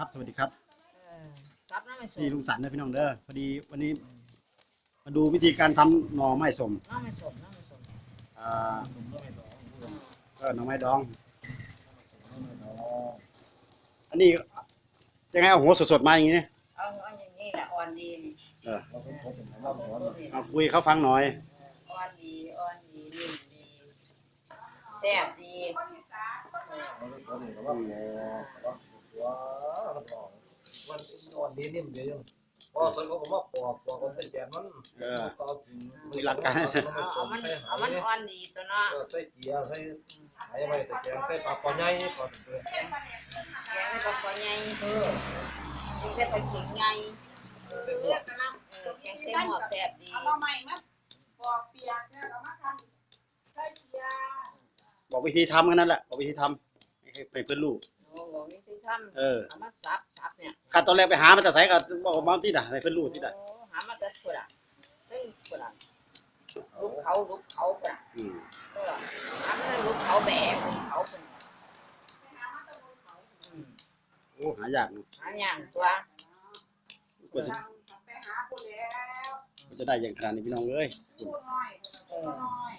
ครับสวัสดีครับเออซับน้ำไม่สมนี่ลุงสันนะพี่น้องเด้อพอดีวันนี้ มาดูวิธีการทำหน่อไม้สมน้ำไม่สมน้ำไม่สมอ่าก็หน่อไม้ดอง อันนี้ยังไงเอาหัวสดๆมาอย่างนี้เอาเอาอย่างนี้แหละอ่อนดีนี่เออเอาตัวนี้เอาคุยเขาฟังหน่อยอ่อนดีอ่อนดีนิ่มดีแซ่บดีเออ มันอ่อนดีนิ่มดีจังพอส่วนเขาก็มาปอกปอกมันเป็นแบบนั้นเออก็เอาถึงมีหลักการเอามันเอามันอ่อนดีตัวเนาะเอใส่เจียใส่ไหไว้แต่แกงใส่ปลาคอใหญ่ปลาเปื่อยแกงไม่ต้องตัวใหญ่เออใส่ปลาเข็งใหญ่ใส่พวกเออแกงเส้นหมอแซ่บดี บอกวิธีทำกันนั่นแหละบอกวิธีทำให้ไปเพื่อนลูก โอ้โหนี่ที่ทเออำเอามาซับซับเนี่ยขั้นตอนแรกไปหามาจากไสก็บอกมาที่ด่ะให้เพื่อนลูกที่ด่ะโอ้หามาจากกุหลาบซึ่งกุหลาบลูกเขาลูกเขากุหลาบอืมเออหามาจากลูกเขาแบกลูกเขาเป็นอืมโอ้หายากเนอะหาอย่างตัวกว่าจะไปหาผู้แล้วกว่าจะได้อย่างขนาดนี้พี่น้องเอ้ยผู้น้อยผู้น้อย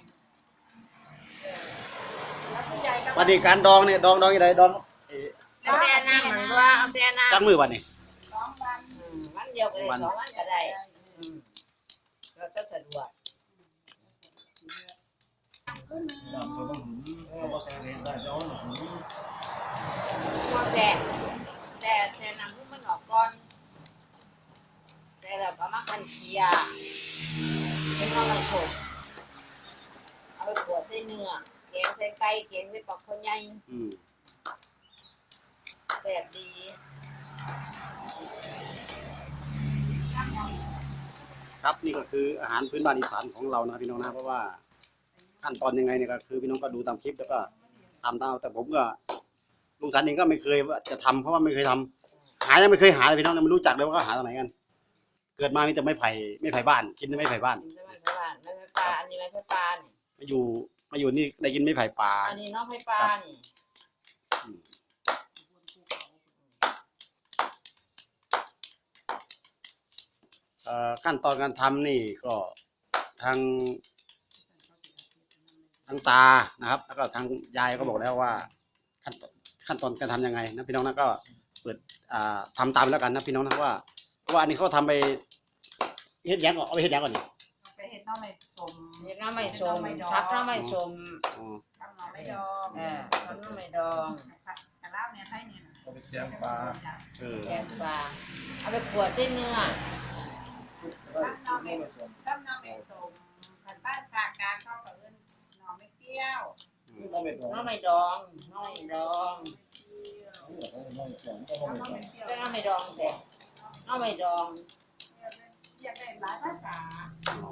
แล้วผู้ใหญ่ก็ วันนี้การดองเนี่ยดองดองยังไงดองเอ่อเอาแซ่น้ำมันว่าเอาแซ่น้ำจักมือวันนี้สองวันอืมวันเดียวก็ได้สองวันก็ได้อืมเราจะสะดวกขึ้นน้ำตัวมันหืมเอามาใส่เรียนได้เจ้าหนุ่มเอาแซ่แซ่แซ่น้ำมันออกก่อนแซ่แล้วเอามาคันเคียเป็นข้าวมันโขกเอาไปขัวใส่เนื้อแกง ใส่ไก่แกงใส่ปลาข้าวใหญ่อืมแซ่บดีครับนี่ก็คืออาหารพื้นบ้านอีสานของเรานะครับพี่น้องนะเพราะว่าขั้นตอนยังไงเนี่ยก็คือพี่น้องก็ดูตามคลิปแล้วก็ทำตามแต่ผมก็ลุงสันเองก็ไม่เคยว่าจะทำเพราะว่าไม่เคยทำหายังไม่เคยหาเลยพี่น้องยังไม่รู้จักเลยว่าเขาหาตรงไหนกัน เกิดมามีแต่ไม้ไผ่ไม้ไผ่บ้าน กินแต่ไม้ไผ่บ้านกินได้ไหมพ่อบ้านไม่ไผ่ปลาอันนี้ไม่ไผ่ปลานี่มาอยู่ มาอยู่นี่ได้กินไม้ไผ่ป่า อันนี้น้องไผ่ปลานี่เอ่อขั้นตอนการทำนี่ก็ทางทางตานะครับ แล้วก็ทางยายก็บอกแล้วว่า ขั้นตอนขั้นตอนการทำยังไงนะพี่น้องนะก็เปิดอ่าทำตามแล้วกันนะพี่น้องนะว่าเพราะว่าอันนี้เขาทำไปเฮ็ดหยังก่อนเอาไปเฮ็ดหยังก่อนนี่ ไปเห็ดน้องไม่สม เห็ดน้ำไม่สมชักน้ำไม่สมอ๋อทำหน่อไม่ดองเออทำน้ำไม่ดองกระลาบเนี่ยให้เนี่ยเอาไปแกงปลาเออแกงปลาเอาไปขวดเส้นเนื้อได้ไม่ไม่ส่วนทำน้องไม่สมขันบ้านกากาเข้ากับเอิ้นหน่อไม่เปรี้ยวน้ำไม่ดองน้ำไม่ดองน้ำไม่ดองน้ำไม่ดองก็น้ไม่องดองไม่เปรี้ยวเป็นน้ำไม่ดองแต่น้ำไม่ดอง เรียกได้หลายภาษา อ๋อ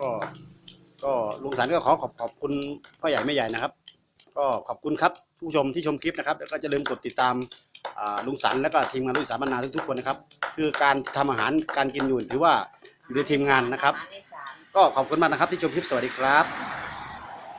ก็ ก็ลุงสันก็ขอขอบขอบคุณพ่อใหญ่แม่ใหญ่นะครับ ก็ขอบคุณครับผู้ชมที่ชมคลิปนะครับ แล้วก็จะลืมกดติดตามลุงสันแล้วก็ทีมงานลุงสามนาทุกๆคนนะครับ คือการทำอาหารการกินอยู่ถือว่าอยู่ในทีมงานนะครับ ก็ขอบคุณมากนะครับที่ชมคลิปสวัสดีครับ